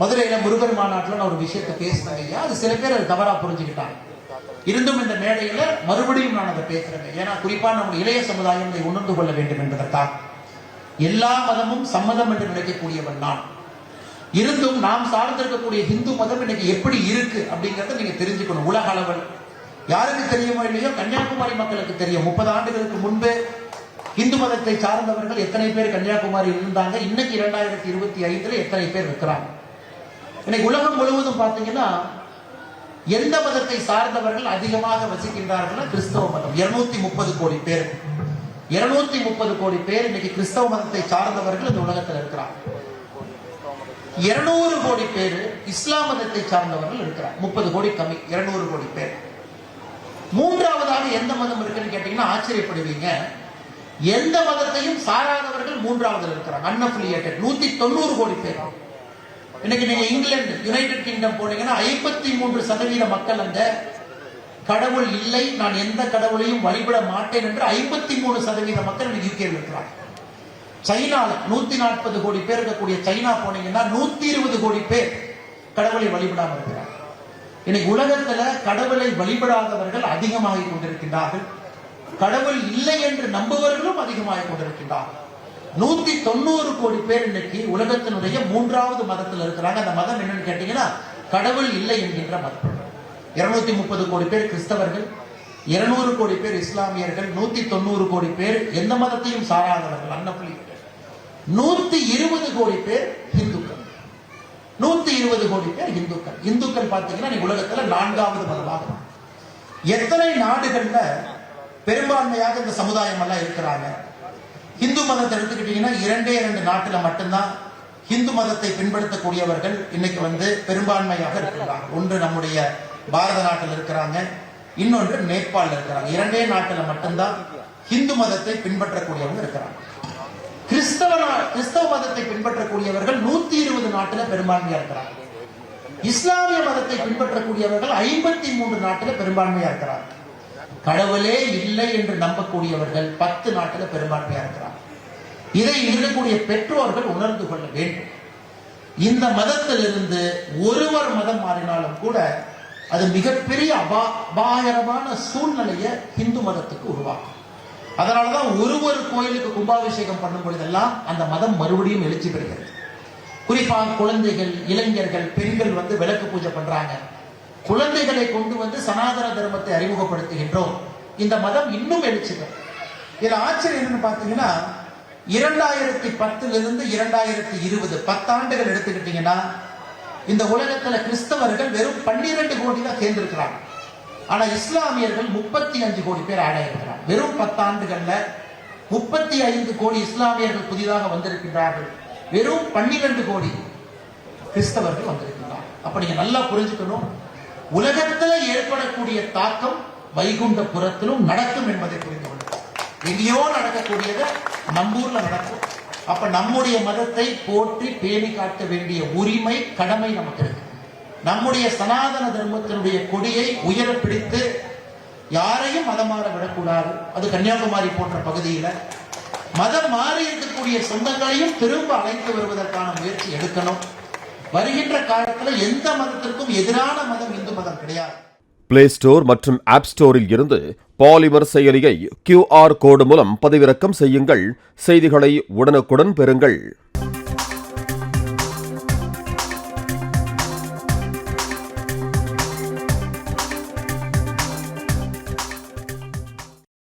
மதுரையில முருகர் மாநாட்டில் நான் ஒரு விஷயத்தை பேசினேன் ஐயா அது சில பேர் அது தவறா புரிஞ்சுக்கிட்டாங்க. இருந்தும் இந்த மேடையில மறுபடியும் நான் அதை பேசுறேன் ஏன்னா குறிப்பா நம்ம இளைய சமுதாயம் இதை உணர்ந்து கொள்ள வேண்டும் என்பதற்காக. எல்லா மதமும் சம்மதம் என்று நினைக்கக்கூடியவன் நான். இருந்தும் நாம் சார்ந்திருக்கக்கூடிய இந்து மதம் இன்னைக்கு எப்படி இருக்கு அப்படிங்கறத நீங்க தெரிஞ்சுக்கணும். உலக அளவில். யாருக்கு தெரியுமோ இல்லையோ? கன்னியாகுமரி மக்களுக்கு தெரியும். முப்பது ஆண்டுகளுக்கு முன்பே இந்து மதத்தை சார்ந்தவர்கள் எத்தனை பேர் கன்னியாகுமரி இருந்தாங்க? இன்னைக்கு இரண்டாயிரத்தி இருபத்தி ஐந்துல எத்தனை பேர் இருக்கிறாங்க? இன்னைக்கு உலகம் முழுவதும் பார்த்தீங்கன்னா எந்த மதத்தை சார்ந்தவர்கள் அதிகமாக வசிக்கின்றார்கள் கிறிஸ்தவ மதம். இருநூத்தி முப்பது கோடி பேர். இருநூத்தி முப்பது கோடி பேர் இன்னைக்கு கிறிஸ்தவ மதத்தை சார்ந்தவர்கள் இந்த உலகத்தில் இருக்கிறார் இருநூறு கோடி பேர் இஸ்லாம் மதத்தை சார்ந்தவர்கள் இருக்கிறார் முப்பது கோடி கம்மி இருநூறு கோடி பேர். மூன்றாவதாக எந்த மதம் இருக்குன்னு கேட்டீங்கன்னா ஆச்சரியப்படுவீங்க. எந்த மதத்தையும் சாராதவர்கள் மூன்றாவது இருக்கிறாங்க. அன்அஃபிலியேட்டட் நூத்தி தொண்ணூறு கோடி பேர். இன்னைக்கு நீங்க இங்கிலாந்து யுனைடெட் கிங்டம் போனீங்கன்னா ஐம்பத்தி மூன்று சதவீத மக்கள் அந்த கடவுள் இல்லை. நான் எந்த கடவுளையும் வழிபட மாட்டேன் என்று ஐம்பத்தி மூணு சதவீத மக்கள் இன்னைக்கு யூகேல இருக்கிறாங்க. சைனால நூத்தி நாற்பது கோடி பேர் இருக்கக்கூடிய சைனா போனீங்கன்னா நூத்தி இருபது கோடி பேர் கடவுளை வழிபடாம இருக்கிறார் இன்னைக்கு உலகத்துல கடவுளை வழிபடாதவர்கள் அதிகமாகிக் கொண்டிருக்கின்றார்கள். கடவுள் இல்லை என்று நம்புவர்களும் அதிகமாகிக் கொண்டிருக்கின்றார்கள். நூத்தி தொண்ணூறு கோடி பேர் இன்னைக்கு உலகத்தினுடைய மூன்றாவது மதத்தில் இருக்கிறாங்க. அந்த மதம் என்னன்னு கேட்டீங்கன்னா கடவுள் இல்லை என்கின்ற மதம் இருநூத்தி முப்பது கோடி பேர் கிறிஸ்தவர்கள் இருநூறு கோடி பேர் இஸ்லாமியர்கள் நூத்தி தொண்ணூறு கோடி பேர் எந்த மதத்தையும் சாராதவர்கள் அன்னப்புலிகள். நூத்தி இருபது கோடி பேர் இந்துக்கள் நூத்தி இருபது கோடி பேர் இந்துக்கள் இந்துக்கள் பார்த்தீங்கன்னா நீ உலகத்துல நான்காவது மதமாக எத்தனை நாடுகள்ல பெரும்பான்மையாக இந்த சமுதாயம் எல்லாம் இருக்கிறாங்க? இந்து மதத்தை எடுத்துக்கிட்டீங்கன்னா இரண்டே இரண்டு நாட்டுல மட்டும்தான் இந்து மதத்தை பின்பற்றக்கூடியவர்கள் இன்னைக்கு வந்து பெரும்பான்மையாக இருக்கிறாங்க ஒன்று நம்முடைய பாரத நாட்டில் இருக்கிறாங்க இன்னொன்று நேபாளில் இருக்கிறாங்க. இரண்டே நாட்டில் மட்டும்தான் இந்து மதத்தை பின்பற்றக்கூடியவங்க இருக்கிறாங்க. கிறிஸ்தவ நா- கிறிஸ்தவ மதத்தை பின்பற்றக்கூடியவர்கள் நூத்தி இருபது நாட்டில் பெரும்பான்மையா இருக்கிறாங்க. இஸ்லாமிய மதத்தை பின்பற்றக்கூடியவர்கள் ஐம்பத்தி மூன்று நாட்டில் பெரும்பான்மையா இருக்கிறாங்க. கடவுளே இல்லை என்று நம்பக்கூடியவர்கள் பத்து நாட்டில் பெரும்பான்மையா இருக்கிறாங்க. இதை இருக்கக்கூடிய பெற்றோர்கள் உணர்ந்து கொள்ள வேண்டும். இந்த மதத்திலிருந்து ஒருவர் மதம் மாறினாலும் கூட அது மிகப்பெரிய அபா அபாயகரமான சூழ்நிலையை இந்து மதத்துக்கு உருவாக்கும். அதனாலதான் ஒரு ஒரு கோயிலுக்கு கும்பாபிஷேகம் பண்ணும் பொழுதெல்லாம் அந்த மதம் மறுபடியும் எழுச்சி பெறுகிறது. குறிப்பாக குழந்தைகள் இளைஞர்கள் பெண்கள் வந்து விளக்கு பூஜை பண்றாங்க. குழந்தைகளை கொண்டு வந்து சனாதன தர்மத்தை அறிமுகப்படுத்துகின்றோம். இந்த மதம் இன்னும் எழுச்சி இதில் இதுல ஆச்சரியம் என்னன்னு பாத்தீங்கன்னா இரண்டாயிரத்தி பத்துல இருந்து இரண்டாயிரத்தி இருபது பத்தாண்டுகள் எடுத்துக்கிட்டீங்கன்னா இந்த உலகத்துல கிறிஸ்தவர்கள் வெறும் பன்னிரண்டு கோடி தான் சேர்ந்திருக்கிறாங்க. ஆனா இஸ்லாமியர்கள் முப்பத்தி அஞ்சு கோடி பேர் ஆட் வெறும் பத்தாண்டுகள்ல முப்பத்தி ஐந்து கோடி இஸ்லாமியர்கள் புதிதாக வந்திருக்கின்றார்கள். வெறும் பன்னிரண்டு கோடி கிறிஸ்தவர்கள் வந்திருக்கிறார்கள் அப்ப நீங்க நல்லா புரிஞ்சுக்கணும். உலகத்தில் ஏற்படக்கூடிய தாக்கம் வைகுண்டபுரத்திலும் நடக்கும் என்பதை புரிந்து கொள்ளுங்கள் எங்கேயோ நடக்கக்கூடியது நம்பூர்ல நடக்கும். அப்ப நம்முடைய மதத்தை போற்றி பேணி காட்ட வேண்டிய உரிமை கடமை நமக்கு இருக்கு. நம்முடைய சனாதன தர்மத்தினுடைய கொடியை உயர பிடித்து யாரையும் மதம் மாற விடக்கூடாது. அது கன்னியாகுமரி போன்ற பகுதியில். மதம் மாறி இருக்கக்கூடிய சொந்தங்களையும் திரும்ப அழைத்து வருவதற்கான முயற்சி எடுக்கணும். வருகின்ற காலத்தில் எந்த மதத்திற்கும் எதிரான மதம் இந்து மதம் கிடையாது. பிளே ஸ்டோர் மற்றும் ஆப் ஸ்டோரில் இருந்து பாலிமர் செயலியை கியூஆர் கோடு மூலம் பதிவிறக்கம் செய்யுங்கள். செய்திகளை உடனுக்குடன் பெறுங்கள்.